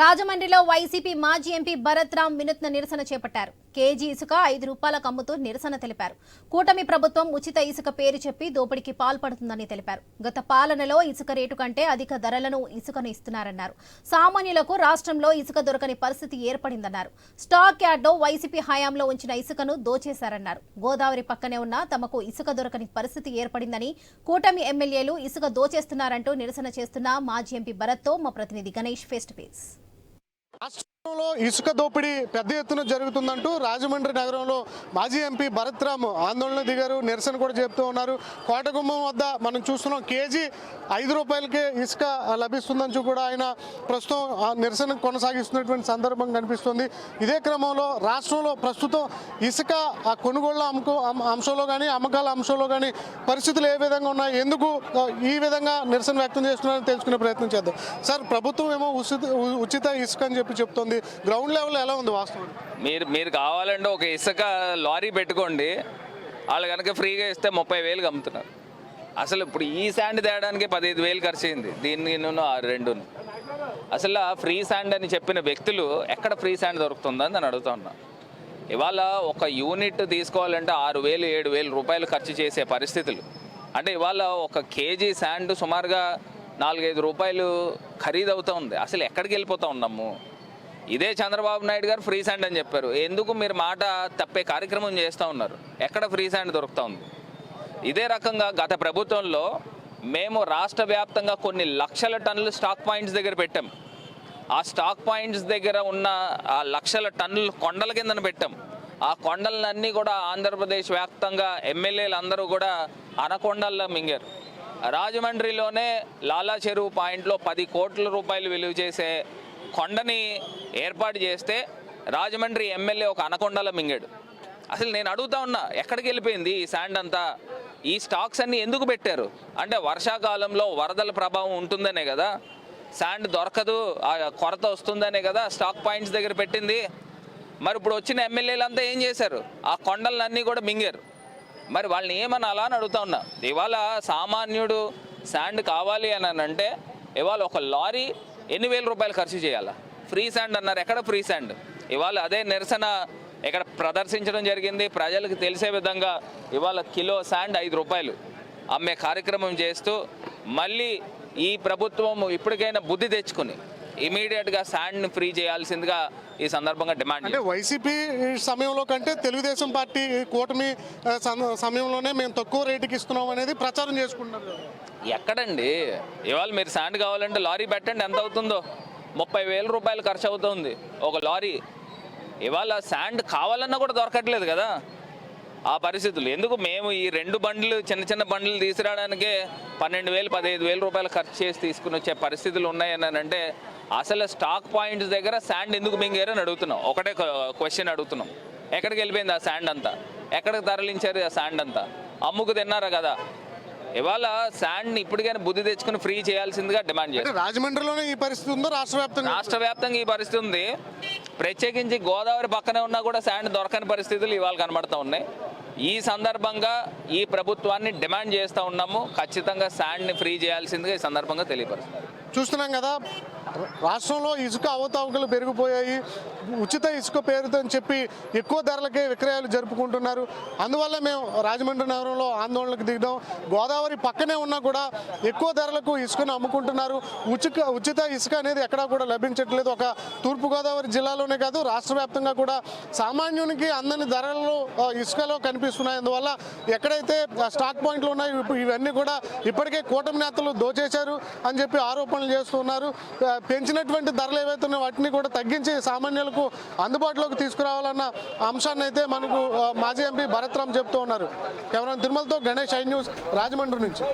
రాజమండ్రిలో వైసీపీ మాజీ ఎంపీ భరత్ రామ్ వినూత్న నిరసన చేపట్టారు. కేజీ ఇసుక ఐదు రూపాయలకు అమ్ముతూ నిరసన తెలిపారు. కూటమి ప్రభుత్వం ఉచిత ఇసుక పేరు చెప్పి దోపిడీకి పాల్పడుతుందని తెలిపారు. గత పాలనలో ఇసుక రేటు కంటే అధిక ధరలను ఇసుకను ఇస్తున్నారన్నారు. సామాన్యులకు రాష్ట్రంలో ఇసుక దొరకని పరిస్థితి ఏర్పడిందన్నారు. స్టాక్ యార్డ్లో వైసీపీ హయాంలో ఉంచిన ఇసుకను దోచేశారన్నారు. గోదావరి పక్కనే ఉన్న తమకు ఇసుక దొరకని పరిస్థితి ఏర్పడిందని కూటమి ఎమ్మెల్యేలు ఇసుక దోచేస్తున్నారంటూ నిరసన చేస్తున్న మాజీ ఎంపీ భరత్తో మా ప్రతినిధి గణేష్ ఫేస్ టు ఫేస్. ఇసుక దోపిడీ పెద్ద ఎత్తున జరుగుతుందంటూ రాజమండ్రి నగరంలో మాజీ ఎంపీ భరత్రామ్ ఆందోళన దిగారు. నిరసన కూడా చెప్తూ ఉన్నారు. కోటగుమ్మం వద్ద మనం చూస్తున్నాం కేజీ ఐదు రూపాయలకే ఇసుక లభిస్తుందని కూడా ఆయన ప్రస్తుతం ఆ నిరసన కొనసాగిస్తున్నటువంటి సందర్భం కనిపిస్తుంది. ఇదే క్రమంలో రాష్ట్రంలో ప్రస్తుతం ఇసుక ఆ కొనుగోళ్ళ అమ్ముకో అంశంలో కానీ అమ్మకాల అంశంలో కానీ పరిస్థితులు ఏ విధంగా ఉన్నాయి? ఎందుకు ఈ విధంగా నిరసన వ్యక్తం చేస్తున్నారని తెలుసుకునే ప్రయత్నం చేద్దాం. సార్ ప్రభుత్వం ఏమో ఉచిత ఉచిత ఇసుక అని చెప్పి చెప్తోంది. గ్రౌండ్ లెవెల్ ఎలా ఉంది వాస్తవం? మీరు మీరు కావాలంటే ఒక ఇసుక లారీ పెట్టుకోండి. వాళ్ళు కనుక ఫ్రీగా ఇస్తే ముప్పై వేలు అమ్ముతున్నారు అసలు ఇప్పుడు ఈ శాండ్ తేయడానికి పదిహేను వేలు ఖర్చు అయింది. దీన్ని నేను ఆ రెండును. అసలు ఆ ఫ్రీ శాండ్ అని చెప్పిన వ్యక్తులు ఎక్కడ ఫ్రీ శాండ్ దొరుకుతుందని నేను అడుగుతా ఉన్నా. ఇవాళ ఒక యూనిట్ తీసుకోవాలంటే ఆరు వేలు ఏడు వేలు రూపాయలు ఖర్చు చేసే పరిస్థితులు. అంటే ఇవాళ ఒక కేజీ శాండ్ సుమారుగా నాలుగైదు రూపాయలు ఖరీదవుతూ ఉంది. అసలు ఎక్కడికి వెళ్ళిపోతా ఉన్నాము? ఇదే చంద్రబాబు నాయుడు గారు ఫ్రీ సాండ్ అని చెప్పారు. ఎందుకు మీరు మాట తప్పే కార్యక్రమం చేస్తూ ఉన్నారు? ఎక్కడ ఫ్రీ సాండ్ దొరుకుతా ఉంది? ఇదే రకంగా గత ప్రభుత్వంలో మేము రాష్ట్ర వ్యాప్తంగా కొన్ని లక్షల టన్నులు స్టాక్ పాయింట్స్ దగ్గర పెట్టాం. ఆ స్టాక్ పాయింట్స్ దగ్గర ఉన్న ఆ లక్షల టన్నులు కొండల కిందన పెట్టాం. ఆ కొండలన్నీ కూడా ఆంధ్రప్రదేశ్ వ్యాప్తంగా ఎమ్మెల్యేలు అందరూ కూడా అనకొండల్లో మింగారు. రాజమండ్రిలోనే లాలా చెరువు పాయింట్లో పది కోట్ల రూపాయలు విలువ చేసే కొండని ఏర్పాటు చేస్తే రాజమండ్రి ఎమ్మెల్యే ఒక అనకొండల మింగాడు. అసలు నేను అడుగుతా ఉన్నా ఎక్కడికి వెళ్ళిపోయింది ఈ శాండ్ అంతా? ఈ స్టాక్స్ అన్ని ఎందుకు పెట్టారు? అంటే వర్షాకాలంలో వరదల ప్రభావం ఉంటుందనే కదా. శాండ్ దొరకదు ఆ కొరత వస్తుందనే కదా స్టాక్ పాయింట్స్ దగ్గర పెట్టింది. మరి ఇప్పుడు వచ్చిన ఎమ్మెల్యేలంతా ఏం చేశారు? ఆ కొండలన్నీ కూడా మింగారు. మరి వాళ్ళని ఏమనాలా అని అడుగుతా ఉన్నా ఇవాళ సామాన్యుడు శాండ్ కావాలి అని అంటే ఇవాళ ఒక లారీ ఎన్ని వేల రూపాయలు ఖర్చు చేయాలా? ఫ్రీ శాండ్ అన్నారు. ఎక్కడ ఫ్రీ శాండ్? ఇవాళ అదే నిరసన ఇక్కడ ప్రదర్శించడం జరిగింది. ప్రజలకు తెలిసే విధంగా ఇవాళ కిలో శాండ్ ఐదు రూపాయలు అమ్మే కార్యక్రమం చేస్తూ మళ్ళీ ఈ ప్రభుత్వం ఇప్పటికైనా బుద్ధి తెచ్చుకుని ఇమీడియట్గా శాండ్ని ఫ్రీ చేయాల్సిందిగా ఈ సందర్భంగా డిమాండ్ అంటే వైసీపీ సమయంలో కంటే తెలుగుదేశం పార్టీ కూటమి సమయంలోనే మేము తక్కువ రేటుకి ఇస్తున్నాం అనేది ప్రచారం చేసుకుంటున్నారు. ఎక్కడండి? ఇవాళ మీరు శాండ్ కావాలంటే లారీ పెట్టండి ఎంత అవుతుందో? ముప్పై వేల రూపాయలు ఖర్చు అవుతుంది. ఒక లారీ. ఇవాళ శాండ్ కావాలన్నా కూడా దొరకట్లేదు కదా. ఆ పరిస్థితులు. ఎందుకు మేము ఈ రెండు బండ్లు చిన్న చిన్న బండ్లు తీసుకురావడానికే పన్నెండు వేలు పదిహేను వేల రూపాయలు ఖర్చు చేసి తీసుకుని వచ్చే పరిస్థితులు ఉన్నాయని అంటే అసలు స్టాక్ పాయింట్స్ దగ్గర శాండ్ ఎందుకు మింగారని అడుగుతున్నాం. ఒకటే క్వశ్చన్ అడుగుతున్నాం. ఎక్కడికి వెళ్ళిపోయింది ఆ శాండ్ అంతా? ఎక్కడికి తరలించారు ఆ శాండ్ అంతా? అమ్ముకు తిన్నారా కదా? ఇవాళ శాండ్ని ఇప్పటికైనా బుద్ధి తెచ్చుకుని ఫ్రీ చేయాల్సిందిగా డిమాండ్ చేస్తాం అంటే రాజమండ్రిలోనే ఈ పరిస్థితి ఉందో రాష్ట్ర వ్యాప్తంగా రాష్ట్ర వ్యాప్తంగా ఈ పరిస్థితి ఉంది. ప్రత్యేకించి గోదావరి పక్కనే ఉన్నా కూడా శాండ్ దొరకని పరిస్థితులు ఇవాళ కనబడతా ఉన్నాయి. ఈ సందర్భంగా ఈ ప్రభుత్వాన్ని డిమాండ్ చేస్తూ ఉన్నాము. ఖచ్చితంగా శాండ్ని ఫ్రీ చేయాల్సిందిగా ఈ సందర్భంగా తెలియపరుస్తున్నాం. చూస్తున్నాం కదా రాష్ట్రంలో ఇసుక అవతావకలు పెరిగిపోయాయి ఉచిత ఇసుక పేరుతో చెప్పి ఎక్కువ ధరలకే విక్రయాలు జరుపుకుంటున్నారు. అందువల్ల మేము రాజమండ్రి నగరంలో ఆందోళనకు దిగడం గోదావరి పక్కనే ఉన్నా కూడా ఎక్కువ ధరలకు ఇసుకను అమ్ముకుంటున్నారు. ఉచిత ఉచిత ఇసుక అనేది ఎక్కడా కూడా లభించట్లేదు. ఒక తూర్పుగోదావరి జిల్లాలోనే కాదు రాష్ట్ర వ్యాప్తంగా కూడా సామాన్యునికి అందని ధరలు ఇసుకలో కనిపిస్తున్నాయి. అందువల్ల ఎక్కడైతే స్టాక్ పాయింట్లు ఉన్నాయో ఇవన్నీ కూడా ఇప్పటికే కూటమి నేతలు దోచేశారు అని చెప్పి ఆరోపణలు చేస్తున్నారు. పెంచినటువంటి ధరలు ఏవైతే ఉన్నాయో వాటిని కూడా తగ్గించి సామాన్యులకు అందుబాటులోకి తీసుకురావాలన్న అంశాన్ని అయితే మనకు మాజీ ఎంపీ భరత్రామ్ చెప్తూ ఉన్నారు. కేవలం తిరుమలతో గణేష్ ఐ న్యూస్ రాజమండ్రి నుంచి.